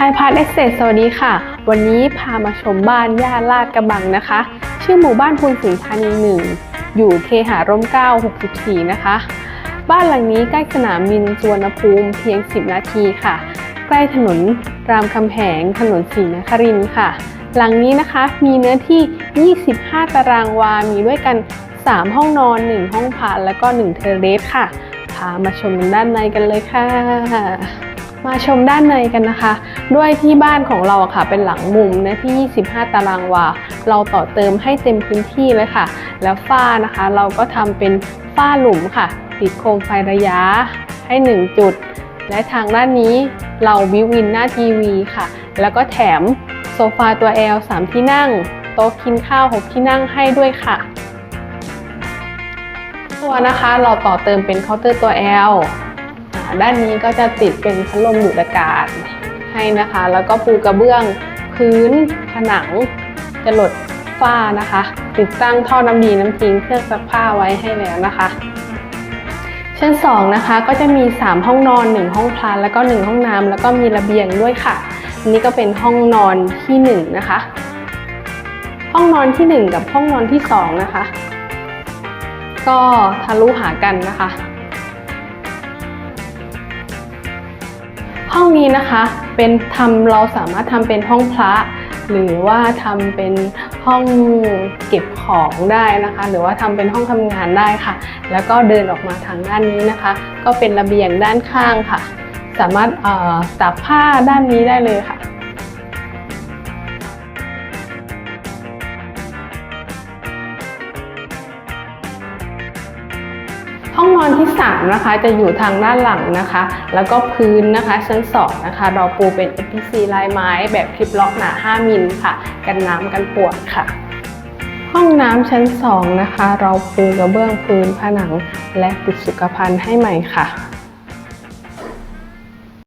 ไทยพาร์ทเอสเซสวัสดีค่ะ วันนี้พามาชมบ้านย่านลาดกระบังนะคะ ชื่อหมู่บ้านพูนสิงห์ธานีหนึ่งอยู่เคหาร่มเก้า64 นะคะ บ้านหลังนี้ใกล้สนามบินสุวรรณภูมิเพียง 10 นาทีค่ะ ใกล้ถนนรามคำแหง ถนนศรีนครินค่ะ หลังนี้นะคะมีเนื้อที่ 25 ตารางวา มีด้วยกัน 3 ห้องนอน 1 ห้องพักแล้วก็ 1 เทอร์เรสค่ะ พามาชมด้านในกันเลยค่ะ มาชมด้านในกันนะคะ ด้วยที่บ้านของเราค่ะ เป็นหลังมุมนื้อที่ 25 ตารางวา เราต่อเติมให้เต็มพื้นที่เลยค่ะ แล้วฝ้านะคะ เราก็ทำเป็นฝ้าหลุมค่ะ ติดโคมไฟระยะให้ 1 จุด และทางด้านนี้เราวิวินหน้าทีวีค่ะ แล้วก็แถมโซฟาตัว L 3 ที่นั่ง โต๊ะกินข้าว 6 ที่นั่งให้ด้วยค่ะ ตัวนะคะเราต่อเติมเป็นเคาน์เตอร์ตัว L ด้านนี้ก็จะติดเป็นพัดลมดูดอากาศให้นะคะ แล้วก็ปูกระเบื้องพื้นผนังจะหลดฝ้านะคะ ติดตั้งท่อน้ำดีน้ำทิ้งเครื่องซักผ้าไว้ให้แล้วนะคะ ชั้น2นะคะก็จะมี 3 ห้องนอน 1 ห้องพลานแล้วก็ 1 ห้องน้ำแล้วก็มีระเบียงด้วยค่ะนนี้ก็เป็นห้องนอนที่ 1 นะคะ ห้องนอนที่ 1 กับห้องนอนที่ 2 นะคะ ก็ทะลุหากันนะคะ ห้องนี้นะคะเป็นทำเราสามารถทำเป็นห้องพระ หรือว่าทำเป็นห้องเก็บของได้นะคะ หรือว่าทำเป็นห้องทำงานได้ค่ะ แล้วก็เดินออกมาทางด้านนี้นะคะ ก็เป็นระเบียงด้านข้างค่ะ สามารถอ่อตากผ้าด้านนี้ได้เลยค่ะ ห้องนอนที่ 3 นะคะ จะอยู่ทางด้านหลังนะคะ แล้วก็พื้นนะคะชั้น2นะคะ เราปูเป็น FPC ลายไม้ แบบคลิปล็อกหนา 5 มิลค่ะ กันน้ำกันปวดค่ะ ห้องน้ำชั้น 2 นะคะ เราปูกระเบื้องพื้นผนังและติดสุขภัณฑ์ให้ใหม่ค่ะ